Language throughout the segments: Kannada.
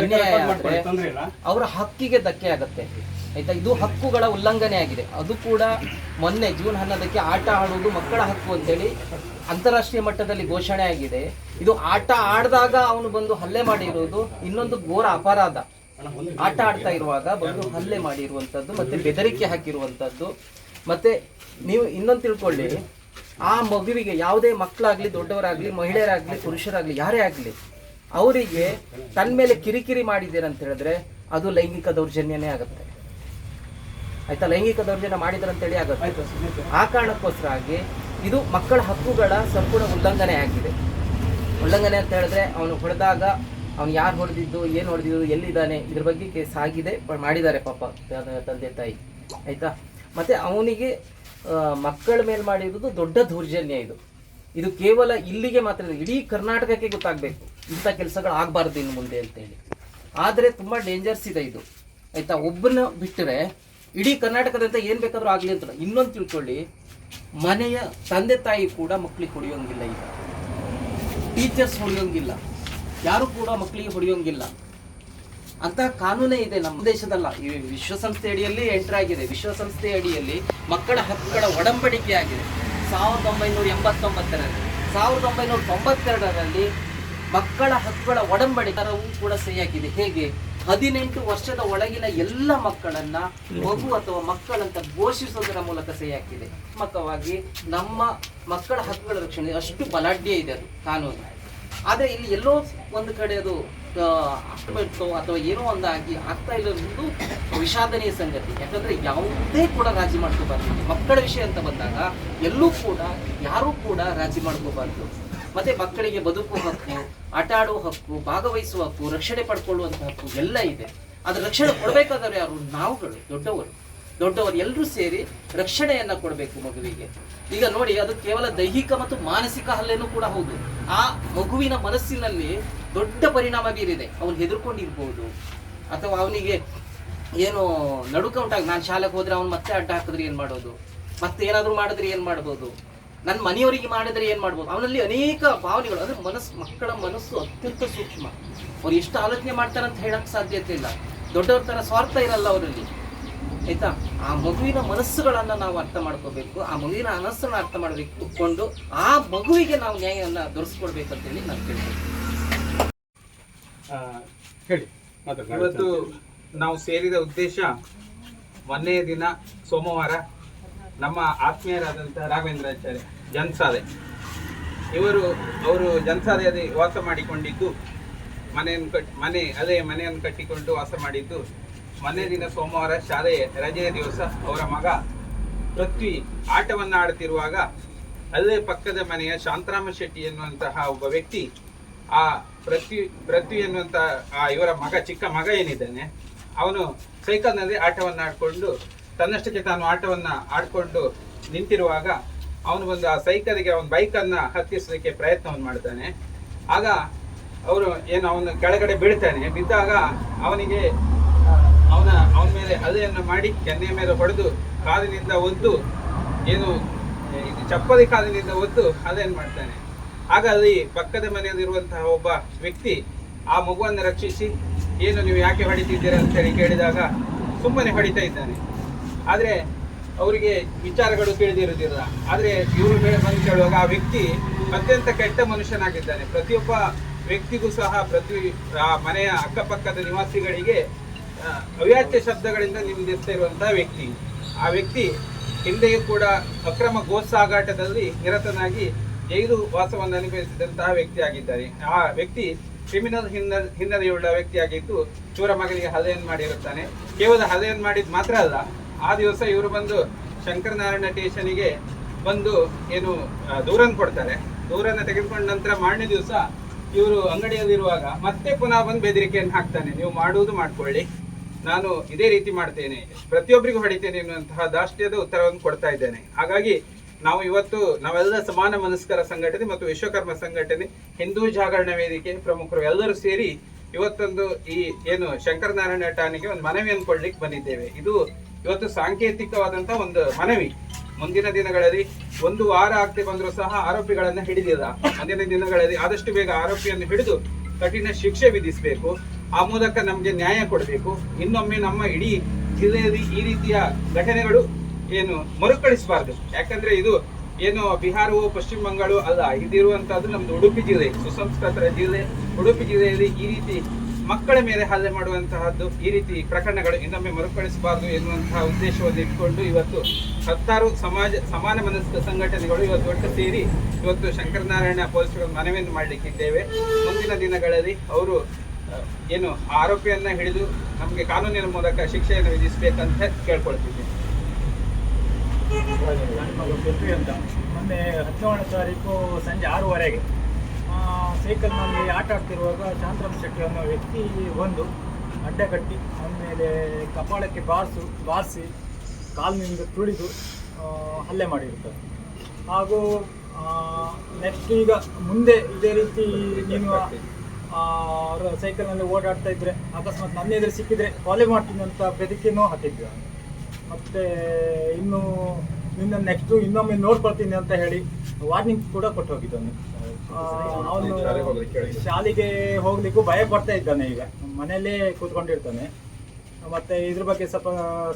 ಅನ್ಯಾಯ ಅವರ ಹಕ್ಕಿಗೆ ಧಕ್ಕೆ ಆಗುತ್ತೆ. ಆಯ್ತಾ? ಇದು ಹಕ್ಕುಗಳ ಉಲ್ಲಂಘನೆ ಆಗಿದೆ. ಅದು ಕೂಡ ಮೊನ್ನೆ ಜೂನ್ ಹನ್ನೊಂದಕ್ಕೆ ಆಟ ಆಡುವುದು ಮಕ್ಕಳ ಹಕ್ಕು ಅಂತೇಳಿ ಅಂತಾರಾಷ್ಟ್ರೀಯ ಮಟ್ಟದಲ್ಲಿ ಘೋಷಣೆ ಆಗಿದೆ. ಇದು ಆಟ ಆಡಿದಾಗ ಅವನು ಬಂದು ಹಲ್ಲೆ ಮಾಡಿರುವುದು ಇನ್ನೊಂದು ಘೋರ ಅಪರಾಧ. ಆಟ ಆಡ್ತಾ ಇರುವಾಗ ಬಂದು ಹಲ್ಲೆ ಮಾಡಿರುವಂತದ್ದು ಮತ್ತೆ ಬೆದರಿಕೆ ಹಾಕಿರುವಂತದ್ದು. ಮತ್ತೆ ನೀವು ಇನ್ನೊಂದು ತಿಳ್ಕೊಳ್ಳಿ. ಆ ಮಗುವಿಗೆ ಯಾವುದೇ ಮಕ್ಕಳಾಗ್ಲಿ ದೊಡ್ಡವರಾಗ್ಲಿ ಮಹಿಳೆಯರಾಗ್ಲಿ ಪುರುಷರಾಗ್ಲಿ ಯಾರೇ ಆಗ್ಲಿ ಅವರಿಗೆ ತನ್ನ ಮೇಲೆ ಕಿರಿಕಿರಿ ಅಂತ ಹೇಳಿದ್ರೆ ಅದು ಲೈಂಗಿಕ ದೌರ್ಜನ್ಯನೇ ಆಗುತ್ತೆ. ಆಯ್ತಾ? ಲೈಂಗಿಕ ದೌರ್ಜನ್ಯ ಮಾಡಿದ್ರ ಅಂತೇಳಿ ಆಗುತ್ತೆ ಆ ಕಾರಣಕ್ಕೋಸ್ಕರ ಆ ಕಾರಣಕ್ಕೋಸ್ಕರವಾಗಿ ಇದು ಮಕ್ಕಳ ಹಕ್ಕುಗಳ ಸಂಪೂರ್ಣ ಉಲ್ಲಂಘನೆ ಆಗಿದೆ. ಉಲ್ಲಂಘನೆ ಅಂತ ಹೇಳಿದ್ರೆ ಅವನು ಹೊಡೆದಾಗ ಅವನು ಯಾರು ಹೊಡೆದಿದ್ದು ಏನು ಹೊಡೆದಿದ್ದು ಎಲ್ಲಿದ್ದಾನೆ ಇದ್ರ ಬಗ್ಗೆ ಕೇಸ್ ಆಗಿದೆ ಮಾಡಿದ್ದಾರೆ ಪಾಪ ತಂದೆ ತಾಯಿ. ಆಯ್ತಾ? ಮತ್ತೆ ಅವನಿಗೆ ಮಕ್ಕಳ ಮೇಲೆ ಮಾಡಿರೋದು ದೊಡ್ಡ ದೌರ್ಜನ್ಯ ಇದು. ಇದು ಕೇವಲ ಇಲ್ಲಿಗೆ ಮಾತ್ರ ಇಡೀ ಕರ್ನಾಟಕಕ್ಕೆ ಗೊತ್ತಾಗಬೇಕು. ಇಂಥ ಕೆಲಸಗಳು ಆಗಬಾರ್ದು ಇನ್ನು ಮುಂದೆ ಅಂತೇಳಿ. ಆದರೆ ತುಂಬ ಡೇಂಜರ್ಸ್ ಇದೆ ಇದು. ಆಯಿತಾ? ಒಬ್ಬನ ಬಿಟ್ಟರೆ ಇಡೀ ಕರ್ನಾಟಕದಂತ ಏನು ಬೇಕಾದರೂ ಆಗಲಿ ಅಂತ ಇನ್ನೊಂದು ತಿಳ್ಕೊಳ್ಳಿ, ಮನೆಯ ತಂದೆ ತಾಯಿ ಕೂಡ ಮಕ್ಕಳಿಗೆ ಹೊಡೆಯೋಂಗಿಲ್ಲ ಈಗ. ಟೀಚರ್ಸ್ ಹೊಡೆಯೋಂಗಿಲ್ಲ. ಯಾರು ಕೂಡ ಮಕ್ಕಳಿಗೆ ಹೊಡೆಯೋಂಗಿಲ್ಲ. ಅಂತ ಕಾನೂನೇ ಇದೆ ನಮ್ಮ ದೇಶದಲ್ಲ. ಈ ವಿಶ್ವಸಂಸ್ಥೆ ಅಡಿಯಲ್ಲಿ ಎಂಟರ್ ಆಗಿದೆ. ವಿಶ್ವಸಂಸ್ಥೆ ಅಡಿಯಲ್ಲಿ ಮಕ್ಕಳ ಹಕ್ಕುಗಳ ಒಡಂಬಡಿಕೆ ಆಗಿದೆ. ಸಾವಿರದ ಒಂಬೈನೂರ ಎಂಬತ್ತೊಂಬತ್ತರಲ್ಲಿ, ಸಾವಿರದ ಒಂಬೈನೂರ ತೊಂಬತ್ತೆರಡರಲ್ಲಿ ಮಕ್ಕಳ ಹಕ್ಕುಗಳ ಒಡಂಬಡಿಕರವು ಕೂಡ ಸಹಿಯಾಗಿದೆ ಹೇಗೆ? ಹದಿನೆಂಟು ವರ್ಷದ ಒಳಗಿನ ಎಲ್ಲ ಮಕ್ಕಳನ್ನ ಮಗು ಅಥವಾ ಮಕ್ಕಳಂತ ಘೋಷಿಸೋದರ ಮೂಲಕ ಸಹಿಯಾಗಿದೆ ಮಕ್ಕವಾಗಿ ನಮ್ಮ ಮಕ್ಕಳ ಹಕ್ಕುಗಳ ರಕ್ಷಣೆ ಅಷ್ಟು ಬಲಾಢ್ಯ ಇದೆ ಅದು ಕಾನೂನು ಆದರೆ ಇಲ್ಲಿ ಎಲ್ಲೋ ಒಂದು ಕಡೆ ಅದು ಆಗ್ಬಿಟ್ಟು ಅಥವಾ ಏನೋ ಒಂದಾಗಿ ಆಗ್ತಾ ಇರೋದು ವಿಷಾದನೀಯ ಸಂಗತಿ. ಯಾಕಂದ್ರೆ ಯಾವುದೇ ಕೂಡ ರಾಜಿ ಮಾಡ್ಕೋಬಾರ್ದು. ಮಕ್ಕಳ ವಿಷಯ ಅಂತ ಬಂದಾಗ ಎಲ್ಲೂ ಕೂಡ ಯಾರೂ ಕೂಡ ರಾಜಿ ಮಾಡ್ಕೋಬಾರ್ದು. ಮತ್ತೆ ಮಕ್ಕಳಿಗೆ ಬದುಕುವ ಹಕ್ಕು, ಆಟ ಆಡುವ ಹಕ್ಕು, ಭಾಗವಹಿಸುವ ಹಕ್ಕು, ರಕ್ಷಣೆ ಪಡ್ಕೊಳ್ಳುವಂತ ಹಕ್ಕು ಎಲ್ಲ ಇದೆ. ಅದ್ರ ರಕ್ಷಣೆ ಕೊಡ್ಬೇಕಾದ್ರೆ ಯಾರು? ನಾವುಗಳು, ದೊಡ್ಡವರು. ದೊಡ್ಡವರು ಎಲ್ಲರೂ ಸೇರಿ ರಕ್ಷಣೆಯನ್ನ ಕೊಡಬೇಕು ಮಗುವಿಗೆ. ಈಗ ನೋಡಿ, ಅದು ಕೇವಲ ದೈಹಿಕ ಮತ್ತು ಮಾನಸಿಕ ಹಲ್ಲೆನೂ ಕೂಡ ಹೌದು. ಆ ಮಗುವಿನ ಮನಸ್ಸಿನಲ್ಲಿ ದೊಡ್ಡ ಪರಿಣಾಮ ಬೀರಿದೆ. ಅವನು ಹೆದರ್ಕೊಂಡಿರ್ಬೋದು. ಅಥವಾ ಅವನಿಗೆ ಏನು ನಡುಕ ಉಂಟಾಗ ನಾನು ಶಾಲೆಗೆ ಹೋದ್ರೆ ಅವನು ಮತ್ತೆ ಅಡ್ಡ ಹಾಕಿದ್ರೆ ಏನ್ ಮಾಡೋದು? ಮತ್ತೆ ಏನಾದರೂ ಮಾಡಿದ್ರೆ ಏನ್ ಮಾಡ್ಬೋದು? ನನ್ನ ಮನೆಯವರಿಗೆ ಮಾಡಿದ್ರೆ ಏನ್ ಮಾಡ್ಬೋದು? ಅವನಲ್ಲಿ ಅನೇಕ ಭಾವನೆಗಳು. ಅಂದ್ರೆ ಮನಸ್ಸು ಮಕ್ಕಳ ಮನಸ್ಸು ಅತ್ಯಂತ ಸೂಕ್ಷ್ಮ. ಅವ್ರು ಎಷ್ಟು ಆಲೋಚನೆ ಮಾಡ್ತಾರಂತ ಅಂತ ಹೇಳಕ್ ಸಾಧ್ಯತೆ ಇಲ್ಲ. ದೊಡ್ಡವ್ರ ತರ ಸ್ವಾರ್ಥ ಇರಲ್ಲ ಅವರಲ್ಲಿ. ಆಯ್ತಾ? ಆ ಮಗುವಿನ ಮನಸ್ಸುಗಳನ್ನ ನಾವು ಅರ್ಥ ಮಾಡ್ಕೋಬೇಕು. ಆ ಮಗುವಿನ ಮನಸ್ಸನ್ನ ಅರ್ಥ ಮಾಡಬೇಕು ಕೊಂಡು ಆ ಮಗುವಿಗೆ ನಾವು ನ್ಯಾಯವನ್ನ ದೊರಸ್ಕೊಡ್ಬೇಕು ನಾನು ಕೇಳ್ತೀನಿ. ಆ, ಹೇಳಿ. ಇವತ್ತು ನಾವು ಸೇರಿದ ಉದ್ದೇಶ ಮೊನ್ನೆಯ ದಿನ ಸೋಮವಾರ ನಮ್ಮ ಆತ್ಮೀಯರಾದಂತಹ ರಾಘವೇಂದ್ರಾಚಾರ್ಯ ಜನ್ಸಾದೆ. ಇವರು, ಅವರು ಜನ್ಸಾದೆಯಲ್ಲಿ ವಾಸ ಮಾಡಿಕೊಂಡಿದ್ದು, ಮನೆಯನ್ನು ಕಟ್, ಮನೆ, ಅದೇ ಮನೆಯನ್ನು ಕಟ್ಟಿಕೊಂಡು ವಾಸ ಮಾಡಿದ್ದು ಮನೆ ದಿನ ಸೋಮವಾರ ಶಾಲೆಯ ರಜೆಯ ದಿವಸ ಅವರ ಮಗ ಪೃಥ್ವಿ ಆಟವನ್ನು ಆಡುತ್ತಿರುವಾಗ ಅಲ್ಲೇ ಪಕ್ಕದ ಮನೆಯ ಶಾಂತರಾಮ ಶೆಟ್ಟಿ ಎನ್ನುವಂತಹ ಒಬ್ಬ ವ್ಯಕ್ತಿ, ಆ ಪೃಥ್ವಿ ಪೃಥ್ವಿ ಎನ್ನುವಂತಹ, ಆ ಇವರ ಮಗ, ಚಿಕ್ಕ ಮಗ ಏನಿದ್ದಾನೆ, ಅವನು ಸೈಕಲ್ನಲ್ಲಿ ಆಟವನ್ನು ಆಡಿಕೊಂಡು ತನ್ನಷ್ಟಕ್ಕೆ ತಾನು ಆಟವನ್ನು ಆಡಿಕೊಂಡು ನಿಂತಿರುವಾಗ ಅವನು ಒಂದು ಆ ಸೈಕಲ್ಗೆ ಅವನ ಬೈಕನ್ನು ಹತ್ತಿಸಲಿಕ್ಕೆ ಪ್ರಯತ್ನವನ್ನು ಮಾಡ್ತಾನೆ. ಆಗ ಅವರು ಏನು ಅವನು ಕೆಳಗಡೆ ಬೀಳ್ತಾನೆ. ಬಿದ್ದಾಗ ಅವನಿಗೆ, ಅವನ ಅವನ ಮೇಲೆ ಹಲ್ಲೆಯನ್ನು ಮಾಡಿ ಕೆನ್ನೆಯ ಮೇಲೆ ಹೊಡೆದು ಕಾಲಿನಿಂದ ಒದ್ದು, ಏನು ಚಪ್ಪಲಿ ಕಾಲಿನಿಂದ ಒದ್ದು ಹಲ್ಲೆಯನ್ನು ಮಾಡ್ತಾನೆ. ಆಗ ಅಲ್ಲಿ ಪಕ್ಕದ ಮನೆಯಲ್ಲಿರುವಂತಹ ಒಬ್ಬ ವ್ಯಕ್ತಿ ಆ ಮಗುವನ್ನು ರಕ್ಷಿಸಿ, ಏನು, ನೀವು ಯಾಕೆ ಹೊಡಿತಿದ್ದೀರಾ? ಅಂತೇಳಿ ಕೇಳಿದಾಗ ಸುಮ್ಮನೆ ಹೊಡಿತಾ ಇದ್ದಾನೆ. ಆದರೆ ಅವರಿಗೆ ವಿಚಾರಗಳು ತಿಳಿದಿರುವುದಿಲ್ಲ. ಆದರೆ ಇವರು ಮೇಲೆ ಬಂದು ಕೇಳುವಾಗ ಆ ವ್ಯಕ್ತಿ ಅತ್ಯಂತ ಕೆಟ್ಟ ಮನುಷ್ಯನಾಗಿದ್ದಾನೆ. ಪ್ರತಿಯೊಬ್ಬ ವ್ಯಕ್ತಿಗೂ ಸಹ ಪ್ರತಿ ಆ ಮನೆಯ ಅಕ್ಕಪಕ್ಕದ ನಿವಾಸಿಗಳಿಗೆ ಅವ್ಯಾಚ್ಯ ಶಬ್ದಗಳಿಂದ ನಿಂದಿಸ್ತಾ ಇರುವಂತಹ ವ್ಯಕ್ತಿ. ಆ ವ್ಯಕ್ತಿ ಹಿಂದೆಯೂ ಕೂಡ ಅಕ್ರಮ ಗೋ ಸಾಗಾಟದಲ್ಲಿ ನಿರತನಾಗಿ ಜೈಲು ವಾಸವನ್ನು ಅನುಭವಿಸಿದಂತಹ ವ್ಯಕ್ತಿ ಆಗಿದ್ದಾರೆ. ಆ ವ್ಯಕ್ತಿ ಕ್ರಿಮಿನಲ್ ಹಿನ್ನೆಲೆ, ಹಿನ್ನೆಲೆಯುಳ್ಳ ವ್ಯಕ್ತಿಯಾಗಿದ್ದು, ಚೂರ ಮಗನಿಗೆ ಹಲೆಯನ್ನು ಮಾಡಿರುತ್ತಾನೆ. ಕೇವಲ ಹಲೆಯನ್ನು ಮಾಡಿದ್ ಮಾತ್ರ ಅಲ್ಲ ಆ ದಿವಸ ಇವರು ಬಂದು ಶಂಕರನಾರಾಯಣ ಟೇಷನಿಗೆ ಬಂದು ಏನು ದೂರನ್ನು ಕೊಡ್ತಾರೆ. ದೂರನ್ನು ತೆಗೆದುಕೊಂಡ ನಂತರ ಮಾರನೇ ದಿವಸ ಇವರು ಅಂಗಡಿಯಲ್ಲಿರುವಾಗ ಮತ್ತೆ ಪುನಃ ಬಂದು ಬೆದರಿಕೆಯನ್ನು ಹಾಕ್ತಾನೆ. ನೀವು ಮಾಡುವುದು ಮಾಡ್ಕೊಳ್ಳಿ. ನಾನು ಇದೇ ರೀತಿ ಮಾಡ್ತೇನೆ. ಪ್ರತಿಯೊಬ್ಬರಿಗೂ ಹೊಡಿತೇನೆ ಎನ್ನುವಂತಹ ದಾಷ್ಟ್ಯದ ಉತ್ತರವನ್ನು ಕೊಡ್ತಾ ಇದ್ದೇನೆ. ಹಾಗಾಗಿ ನಾವು ಇವತ್ತು ನಾವೆಲ್ಲ ಸಮಾನ ಮನಸ್ಕರ ಸಂಘಟನೆ ಮತ್ತು ವಿಶ್ವಕರ್ಮ ಸಂಘಟನೆ, ಹಿಂದೂ ಜಾಗರಣ ವೇದಿಕೆ ಪ್ರಮುಖರು ಎಲ್ಲರೂ ಸೇರಿ ಇವತ್ತೊಂದು ಈ ಏನು ಶಂಕರನಾರಾಯಣ ಠಾಣೆಗೆ ಒಂದು ಮನವಿಯನ್ನು ಕೊಡ್ಲಿಕ್ಕೆ ಬಂದಿದ್ದೇವೆ. ಇದು ಇವತ್ತು ಸಾಂಕೇತಿಕವಾದಂತಹ ಒಂದು ಮನವಿ. ಮುಂದಿನ ದಿನಗಳಲ್ಲಿ ಒಂದು ವಾರ ಆಗ್ತಿ ಬಂದರೂ ಸಹ ಆರೋಪಿಗಳನ್ನ ಹಿಡಿದಿಲ್ಲ. ಮುಂದಿನ ದಿನಗಳಲ್ಲಿ ಆದಷ್ಟು ಬೇಗ ಆರೋಪಿಯನ್ನು ಹಿಡಿದು ಕಠಿಣ ಶಿಕ್ಷೆ ವಿಧಿಸಬೇಕು. ಆ ಮೂಲಕ ನಮಗೆ ನ್ಯಾಯ ಕೊಡಬೇಕು. ಇನ್ನೊಮ್ಮೆ ನಮ್ಮ ಇಡೀ ಜಿಲ್ಲೆಯಲ್ಲಿ ಈ ರೀತಿಯ ಘಟನೆಗಳು ಏನು ಮರುಕಳಿಸಬಾರ್ದು. ಯಾಕಂದ್ರೆ ಇದು ಏನು ಬಿಹಾರವು ಪಶ್ಚಿಮ ಬಂಗಾಳು ಅಲ್ಲ, ಇದಿರುವಂತಹದ್ದು ನಮ್ದು ಉಡುಪಿ ಜಿಲ್ಲೆ ಸುಸಂಸ್ಕೃತರ ಜಿಲ್ಲೆ. ಉಡುಪಿ ಜಿಲ್ಲೆಯಲ್ಲಿ ಈ ರೀತಿ ಮಕ್ಕಳ ಮೇಲೆ ಹಲ್ಲೆ ಮಾಡುವಂತಹದ್ದು ಈ ರೀತಿ ಪ್ರಕರಣಗಳು ಇನ್ನೊಮ್ಮೆ ಮರುಕಳಿಸಬಾರದು ಎನ್ನುವಂತಹ ಉದ್ದೇಶವನ್ನು ಇಟ್ಕೊಂಡು ಇವತ್ತು ಹತ್ತಾರು ಸಮಾಜ, ಸಮಾನ ಮನಸ್ಕ ಸಂಘಟನೆಗಳು ಇವತ್ತು ಒಟ್ಟು ಸೇರಿ ಇವತ್ತು ಶಂಕರನಾರಾಯಣ ಪೊಲೀಸರು ಮನವಿಯನ್ನು ಮಾಡಲಿಕ್ಕಿದ್ದೇವೆ. ಮುಂದಿನ ದಿನಗಳಲ್ಲಿ ಅವರು ಏನು ಆರೋಪಿಯನ್ನ ಹಿಡಿದು ನಮಗೆ ಕಾನೂನಿನ ಮೂಲಕ ಶಿಕ್ಷೆಯನ್ನು ವಿಧಿಸಬೇಕಂತ ಅಂತ ಮೊನ್ನೆ ಹದಿನೇಳನೇ ತಾರೀಕು ಸಂಜೆ ಆರೂವರೆಗೆ ಸೈಕಲ್ನಲ್ಲಿ ಆಟ ಆಡ್ತಿರುವಾಗ ಶಾಂತರಾಮ್ ಶೆಟ್ಟಿ ಅನ್ನೋ ವ್ಯಕ್ತಿ ಬಂದು ಅಡ್ಡ ಕಟ್ಟಿ ಆಮೇಲೆ ಕಪಾಳಕ್ಕೆ ಬಾರಿಸು, ಬಾರಿಸಿ ಕಾಲಿನಿಂದ ತುಳಿದು ಹಲ್ಲೆ ಮಾಡಿರ್ತಾರೆ ಹಾಗೂ ನೆಕ್ಸ್ಟ್ ಈಗ ಮುಂದೆ ಇದೇ ರೀತಿ ನೀನು ಅವರ ಸೈಕಲ್ನಲ್ಲಿ ಓಡಾಡ್ತಾ ಇದ್ರೆ, ಅಕಸ್ಮಾತ್ ನನ್ನ ಎದುರು ಸಿಕ್ಕಿದ್ರೆ ಕೊಲೆ ಮಾಡ್ತೀನಿ ಅಂತ ಬೆದಕಿನೂ ಹಾಕಿದ್ವಿ. ಮತ್ತೆ ಇನ್ನು ನಿನ್ನ ನೆಕ್ಸ್ಟು ಇನ್ನೊಮ್ಮೆ ನೋಡ್ಕೊಳ್ತೀನಿ ಅಂತ ಹೇಳಿ ವಾರ್ನಿಂಗ್ ಕೂಡ ಕೊಟ್ಟು ಹೋಗಿದ್ದಾನೆ ಅವನು ಶಾಲೆಗೆ ಹೋಗ್ಲಿಕ್ಕೆ ಭಯ ಪಡ್ತಾ ಇದ್ದಾನೆ ಈಗ. ಮನೆಯಲ್ಲೇ ಕೂತ್ಕೊಂಡಿರ್ತಾನೆ. ಮತ್ತೆ ಇದ್ರ ಬಗ್ಗೆ ಸ್ವಲ್ಪ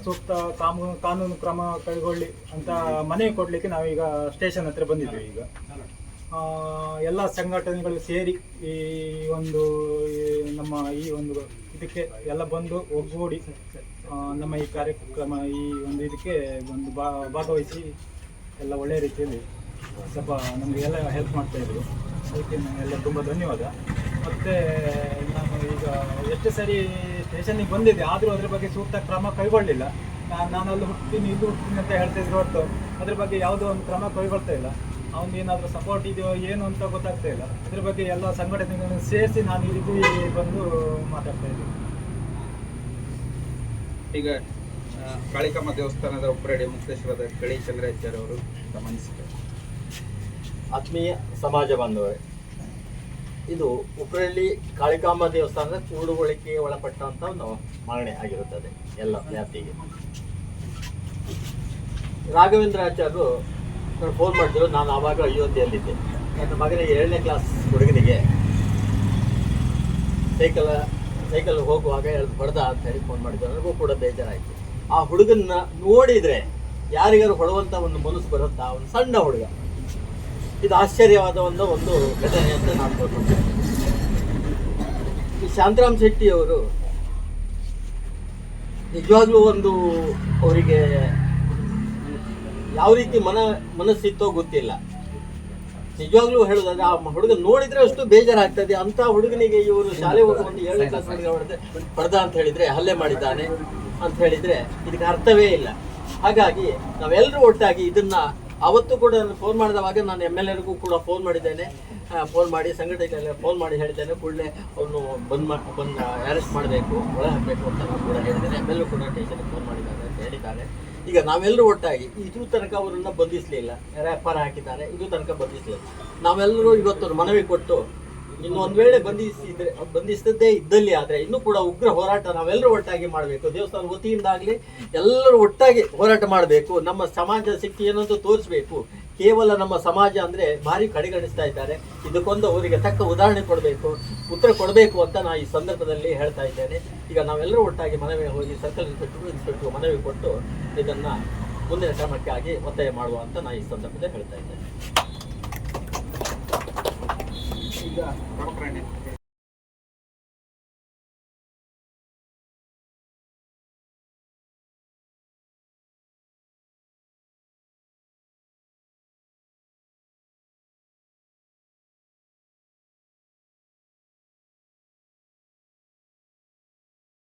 ಸೂಕ್ತ ಕಾನೂನು ಕಾನೂನು ಕ್ರಮ ಕೈಗೊಳ್ಳಿ ಅಂತ ಮನೆ ಕೊಡ್ಲಿಕ್ಕೆ ನಾವೀಗ ಸ್ಟೇಷನ್ ಹತ್ರ ಬಂದಿದ್ದೀವಿ ಈಗ. ಎಲ್ಲ ಸಂಘಟನೆಗಳು ಸೇರಿ ಈ ಒಂದು ನಮ್ಮ ಈ ಒಂದು ಇದಕ್ಕೆ ಎಲ್ಲ ಬಂದು ಒಗ್ಗೂಡಿ ನಮ್ಮ ಈ ಕಾರ್ಯಕ್ರಮ ಈ ಒಂದು ಇದಕ್ಕೆ ಒಂದು ಭಾಗವಹಿಸಿ ಎಲ್ಲ ಒಳ್ಳೆಯ ರೀತಿಯಲ್ಲಿ ಸ್ವಲ್ಪ ನಮಗೆ ಎಲ್ಲ ಹೆಲ್ಪ್ ಮಾಡ್ತಾ ಇದ್ರು. ಅದಕ್ಕೆ ಎಲ್ಲ ತುಂಬ ಧನ್ಯವಾದ. ಮತ್ತು ನಾನು ಈಗ ಎಷ್ಟು ಸರಿ ಸ್ಟೇಷನಿಗೆ ಬಂದಿದ್ದೆ, ಆದರೂ ಅದ್ರ ಬಗ್ಗೆ ಸೂಕ್ತ ಕ್ರಮ ಕೈಗೊಳ್ಳಲಿಲ್ಲ ನಾನು ಅಲ್ಲಿ ಹುಡ್ತೀನಿ ಇದು ಹುಡ್ತೀನಿ ಅಂತ ಹೇಳ್ತಿದ್ರು ಹೊರತು ಅದ್ರ ಬಗ್ಗೆ ಯಾವುದೋ ಒಂದು ಕ್ರಮ ಕೈಗೊಳ್ತಾ ಇಲ್ಲ. ಅವ್ನು ಏನಾದರೂ ಸಪೋರ್ಟ್ ಇದೆಯೋ ಏನು ಅಂತ ಗೊತ್ತಾಗ್ತಾ ಇಲ್ಲ. ಅದ್ರ ಬಗ್ಗೆ ಎಲ್ಲ ಸಂಘಟನೆಗಳನ್ನು ಸೇರಿಸಿ ನಾನು ಇಲ್ಲಿ ಬಂದು ಮಾತಾಡ್ತಾ ಇದ್ದೀನಿ. ಈಗ ಕಾಳಿಕಮ್ಮ ದೇವಸ್ಥಾನದ ಉಪ್ರಡಿ ಮುಕ್ತೇಶ್ವರದ ಕಳಿ ಚಂದ್ರಾಚಾರ್ಯ ಅವರು ಅನಿಸಿಕೆ ಆತ್ಮೀಯ ಸಮಾಜ ಬಾಂಧವರೇ, ಇದು ಉಪ್ರಳ್ಳಿ ಕಾಳಿಕಾಂಬ ದೇವಸ್ಥಾನದ ಕೂಡುಗೊಳಿಕೆ ಒಳಪಟ್ಟಂತ ಒಂದು ಮರಣೆ ಆಗಿರುತ್ತದೆ ಎಲ್ಲ ವ್ಯಾಪ್ತಿಗೆ ರಾಘವೇಂದ್ರಾಚಾರ್ಯರು ಫೋನ್ ಮಾಡಿದ್ರು, ನಾನು ಆವಾಗ ಅಯೋಧ್ಯೆಯಲ್ಲಿದ್ದೆ. ನನ್ನ ಮಗನಿಗೆ ಏಳನೇ ಕ್ಲಾಸ್ ಹುಡುಗನಿಗೆ ಸೈಕಲ್ ಸೈಕಲ್ ಹೋಗುವಾಗ ಎಳ್ದು ಹೊಡೆದ ಅಂತ ಹೇಳಿ ಫೋನ್ ಮಾಡಿದ್ರು. ನನಗೂ ಕೂಡ ಬೇಜಾರಾಯಿತು. ಆ ಹುಡುಗನ್ನ ನೋಡಿದ್ರೆ ಯಾರಿಗಾರು ಹೊಡುವಂತ ಒಂದು ಮನಸ್ಸು ಬರುತ್ತಾ? ಒಂದು ಸಣ್ಣ ಹುಡುಗ. ಇದು ಆಶ್ಚರ್ಯವಾದ ಒಂದು ಒಂದು ಘಟನೆ ಅಂತ ನಾನು ತಿಳ್ಕೊಂಡೆ ಈ ಶಾಂತರಾಮ್ ಶೆಟ್ಟಿ ಅವರು ನಿಜವಾಗ್ಲೂ ಒಂದು ಅವರಿಗೆ ಯಾವ ರೀತಿ ಮನ ಮನಸ್ಸಿತ್ತೋ ಗೊತ್ತಿಲ್ಲ. ನಿಜವಾಗ್ಲೂ ಹೇಳುದಂದ್ರೆ ಆ ಹುಡುಗ ನೋಡಿದ್ರೆ ಅಷ್ಟು ಬೇಜಾರಾಗ್ತದೆ. ಅಂತ ಹುಡುಗನಿಗೆ ಇವರು ಶಾಲೆ ಒಂದು ಏಳನೇ ಕ್ಲಾಸ್ ಪಡೆದ ಅಂತ ಹೇಳಿದ್ರೆ ಹಲ್ಲೆ ಮಾಡಿದ್ದಾನೆ ಅಂತ ಹೇಳಿದ್ರೆ ಇದಕ್ಕೆ ಅರ್ಥವೇ ಇಲ್ಲ. ಹಾಗಾಗಿ ನಾವೆಲ್ಲರೂ ಒಟ್ಟಾಗಿ ಇದನ್ನ ಅವತ್ತು ಕೂಡ ನಾನು ಫೋನ್ ಮಾಡಿದವಾಗ ನಾನು ಎಂ ಎಲ್ ಎರಿಗೂ ಕೂಡ ಫೋನ್ ಮಾಡಿದ್ದೇನೆ. ಫೋನ್ ಮಾಡಿ ಸಂಘಟನೆ ಫೋನ್ ಮಾಡಿ ಹೇಳಿದ್ದೇನೆ. ಕೂಡಲೇ ಅವನು ಬಂದ್ ಮಾಡಿ ಬಂದು ಅರೆಸ್ಟ್ ಮಾಡಬೇಕು ಒಳ ಹಾಕಬೇಕು ಅಂತ ನಾನು ಕೂಡ ಹೇಳಿದ್ದೇನೆ. ಎಂ ಎಲ್ ಕೂಡ ಟೇಷನ್ಗೆ ಫೋನ್ ಮಾಡಿದ್ದಾರೆ ಅಂತ ಹೇಳಿದ್ದಾರೆ. ಈಗ ನಾವೆಲ್ಲರೂ ಒಟ್ಟಾಗಿ ಇದು ತನಕ ಅವರನ್ನು ಬಂಧಿಸಲಿಲ್ಲ. ರ್ಯಾಪರ್ ಹಾಕಿದ್ದಾರೆ, ಇದು ತನಕ ಬಂಧಿಸಲಿಲ್ಲ. ನಾವೆಲ್ಲರೂ ಇವತ್ತು ಮನವಿ ಕೊಟ್ಟು ಇನ್ನು ಒಂದ್ ವೇಳೆ ಬಂಧಿಸಿದ್ರೆ ಬಂಧಿಸದೇ ಇದ್ದಲ್ಲಿ ಆದ್ರೆ ಇನ್ನೂ ಕೂಡ ಉಗ್ರ ಹೋರಾಟ ನಾವೆಲ್ಲರೂ ಒಟ್ಟಾಗಿ ಮಾಡಬೇಕು. ದೇವಸ್ಥಾನ ವತಿಯಿಂದಾಗ್ಲಿ ಎಲ್ಲರೂ ಒಟ್ಟಾಗಿ ಹೋರಾಟ ಮಾಡಬೇಕು. ನಮ್ಮ ಸಮಾಜ ಶಕ್ತಿ ಏನಂತೂ ತೋರಿಸ್ಬೇಕು. ಕೇವಲ ನಮ್ಮ ಸಮಾಜ ಅಂದ್ರೆ ಭಾರಿ ಕಡೆಗಣಿಸ್ತಾ ಇದ್ದಾರೆ. ಇದಕ್ಕೊಂದು ಅವರಿಗೆ ತಕ್ಕ ಉದಾಹರಣೆ ಕೊಡಬೇಕು, ಉತ್ತರ ಕೊಡಬೇಕು ಅಂತ ನಾನು ಈ ಸಂದರ್ಭದಲ್ಲಿ ಹೇಳ್ತಾ ಇದ್ದೇನೆ. ಈಗ ನಾವೆಲ್ಲರೂ ಒಟ್ಟಾಗಿ ಮನವಿ ಹೋಗಿ ಸರ್ಕಲ್ ಇನ್ಸ್ಪೆಕ್ಟರ್ ಇನ್ಸ್ಪೆಕ್ಟರ್ ಮನವಿ ಕೊಟ್ಟು ಇದನ್ನ ಮುಂದಿನ ಕ್ರಮಕ್ಕಾಗಿ ಒತ್ತಾಯ ಮಾಡುವ ಅಂತ ನಾನು ಈ ಸಂದರ್ಭದಲ್ಲಿ ಹೇಳ್ತಾ ಇದ್ದೇನೆ. ಈಗ ಪ್ರಮುಖರನ್ನೇ